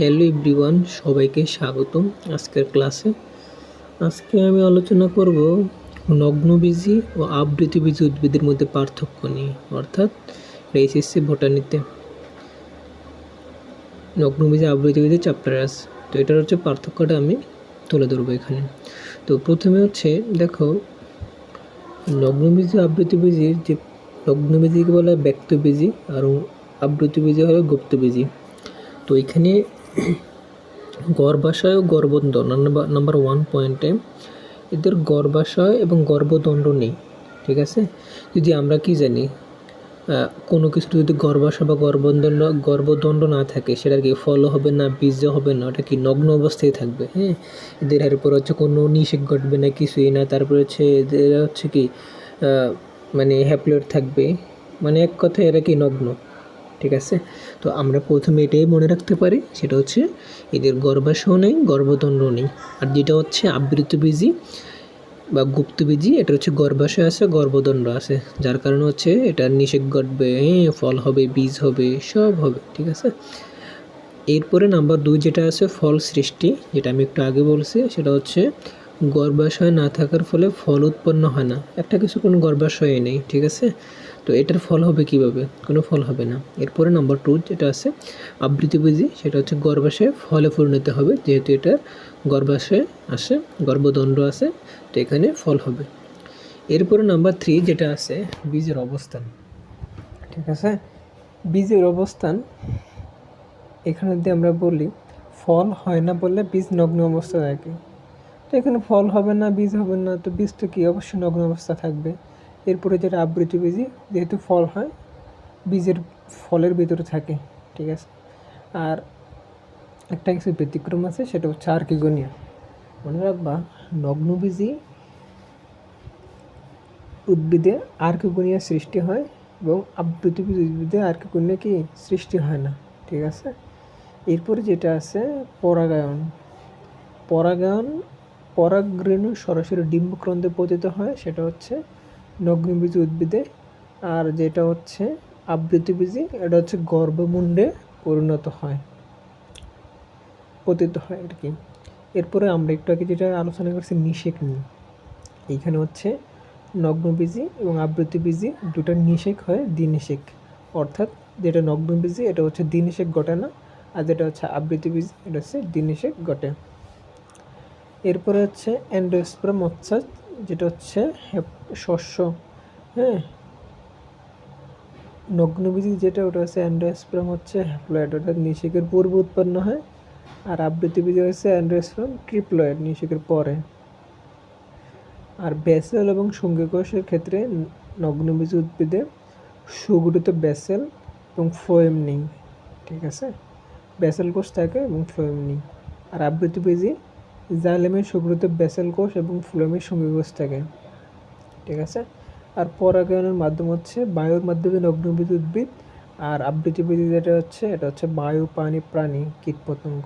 Hello everyone সবাইকে স্বাগতম আজকের ক্লাসে আজকে আমি আলোচনা করব নগ্নবীজি ও আবৃতবীজি উদ্ভিদের মধ্যে পার্থক্য নিয়ে, অর্থাৎ এইচএসসি ভোটানিতে নগ্নবীজি আবৃতবীজি চ্যাপ্টার আছে। তো এটার হচ্ছে পার্থক্যটা আমি তুলে ধরবো এখানে। তো প্রথমে হচ্ছে, দেখো নগ্নবীজি আবৃতবীজির যে নগ্নবীজিকে বলা হয় ব্যক্তবীজি আর আবৃতবীজি হলো গুপ্তবীজি তো এখানে গর্ভাশয় ও গর্ভদণ্ড নাম্বার ওয়ান পয়েন্টে এদের গর্ভাশয় এবং গর্ভদণ্ড নেই, ঠিক আছে? যদি আমরা কি জানি কোনো কিছু যদি গর্ভাশয় বা গর্ভদণ্ড গর্ভদণ্ড না থাকে সেটার কি ফল হবে না বীজ হবে না, ওটা কি নগ্ন অবস্থায় থাকবে হ্যাঁ? এদের এরপর হচ্ছে কোনো নিষেক ঘটবে না, কিছুই না, তারপরে হচ্ছে এদের হচ্ছে কি মানে হ্যাপ্লয়েড থাকবে মানে এক কথায় এরা কি নগ্ন? ঠিক আছে? তো আমরা প্রথমে এটাই মনে রাখতে পারি, সেটা হচ্ছে এদের গর্ভাশয় নেই, গর্ভদণ্ড নেই। আর যেটা হচ্ছে আবৃতবীজি বা গুপ্তবীজি এটা হচ্ছে গর্ভাশয় আছে, গর্ভদণ্ড আছে। যার কারণে হচ্ছে এটা নিষেক ঘটবে ফল হবে, বীজ হবে, সব হবে, ঠিক আছে? এরপরে নাম্বার দুই যেটা আছে, ফল সৃষ্টি, যেটা আমি একটু আগে বলছি, সেটা হচ্ছে গর্ভাশয় না থাকার ফলে ফল উৎপন্ন হয় না। একটা কিছু কোনো গর্ভাশয় নেই, ঠিক আছে? তো এটার ফল হবে কীভাবে? কোনো ফল হবে না। এরপরে নাম্বার টু যেটা আছে আবৃতবীজি সেটা হচ্ছে গর্ভাশয়ে ফলে পরিণত হবে, যেহেতু এটার গর্ভাশয়ে আসে, গর্ভদণ্ড আছে, তো এখানে ফল হবে। এরপরে নাম্বার থ্রি যেটা আছে, বীজের অবস্থান। ঠিক আছে? বীজের অবস্থান, এখানে যদি আমরা বলি, ফল হয় না বললে বীজ নগ্ন অবস্থা থাকে। তো এখানে ফল হবে না, বীজ হবে না, তো বীজ তো কি? অবশ্যই নগ্ন অবস্থা থাকবে। এরপরে যেটা আবৃত বীজি যেহেতু ফল হয়, বীজের ফলের ভিতরে থাকে, ঠিক আছে? আর একটা কিছু ব্যতিক্রম আছে, সেটা হচ্ছে আর্কিগোনিয়া। মনে রাখবা নগ্নবীজি উদ্ভিদে আর্কিগোনিয়া সৃষ্টি হয় এবং আবৃতবীজ উদ্ভিদে আর্কিগোনিয়া কি? সৃষ্টি হয় না, ঠিক আছে? এরপরে যেটা আছে, পরাগায়ন। পরাগায়ন, পরাগরেণু সরাসরি ডিম্বক্রন্দে পতিত হয়, সেটা হচ্ছে নগ্নবীজ উদ্ভিদে। আর যেটা হচ্ছে আবৃতবীজি, এটা হচ্ছে গর্ভমুণ্ডে পরিণত হয়, পতিত হয় আর কি। এরপরে আমরা একটু আগে যেটা আলোচনা করছি, নিষেক নিয়ে। এইখানে হচ্ছে নগ্নবীজি এবং আবৃতবীজি দুটো নিষেক হয়, দ্বিনিষেক। অর্থাৎ যেটা নগ্নবীজি, এটা হচ্ছে দ্বিনিষেক ঘটে না, আর যেটা হচ্ছে আবৃতবীজি, এটা হচ্ছে দ্বিনিষেক ঘটে। এরপরে হচ্ছে অ্যান্ডোস্প্রাম মৎসাজ যেটা হচ্ছে শস্য হ্যাঁ? নগ্নবীজি যেটা, ওটা হচ্ছে অ্যান্ডোস্প্রাম হচ্ছে হ্যাপ্লয়েড অর্থাৎ নিষেকের পূর্বে উৎপন্ন হয়। আর আবৃতবীজি হচ্ছে অ্যান্ডোস্প্রাম ট্রিপ্লয়েড, নিষেকের পরে। আর ব্যাসেল এবং সঙ্গীকোষের ক্ষেত্রে নগ্নবীজ উদ্ভিদে সুগঠিত ব্যাসেল এবং ফ্লোয়েম নেই ঠিক আছে? ব্যাসেল কোষ থাকে এবং ফ্লোয়েম নেই আর আবৃতবীজি জাইলেমের সুগঠিত বেসেল কোষ এবং ফ্লোয়েমের সঙ্গীকোষ থাকে। ঠিক আছে? আর পরাগায়নের মাধ্যম হচ্ছে বায়ুর মাধ্যমে নগ্নবীজ উদ্ভিদ আর আবৃতবীজি যেটা হচ্ছে, এটা হচ্ছে বায়ু, পানি, প্রাণী, কীটপতঙ্গ।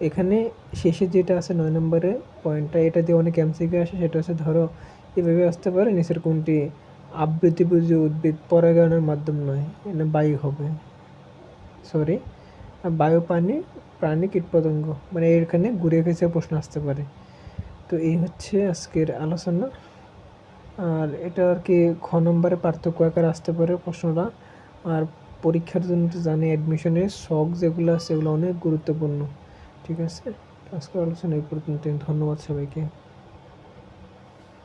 এখানে শেষে যেটা আছে নয় নম্বরে পয়েন্টটা, এটা দিয়ে অনেক এমসিকিউ আসে, সেটা হচ্ছে ধরো, এভাবে আসতে পারে, নিচের কোনটি আবৃতবীজি উদ্ভিদ পরাগায়নের মাধ্যম নয় এটা বায়ু হবে। সরি বায়ু পানি, প্রাণী কীটপতঙ্গ। মানে এখানে ঘুরে ফেসে প্রশ্ন আসতে পারে। তো এই হচ্ছে আজকের আলোচনা। আর এটা আর কি খ নম্বরে পার্থক্য আকার আসতে পারে প্রশ্নটা। আর পরীক্ষার জন্য তো জানি অ্যাডমিশনের শখ যেগুলো আছে সেগুলো অনেক গুরুত্বপূর্ণ। ঠিক আছে? আজকের আলোচনা এই পর্যন্ত ধন্যবাদ সবাইকে।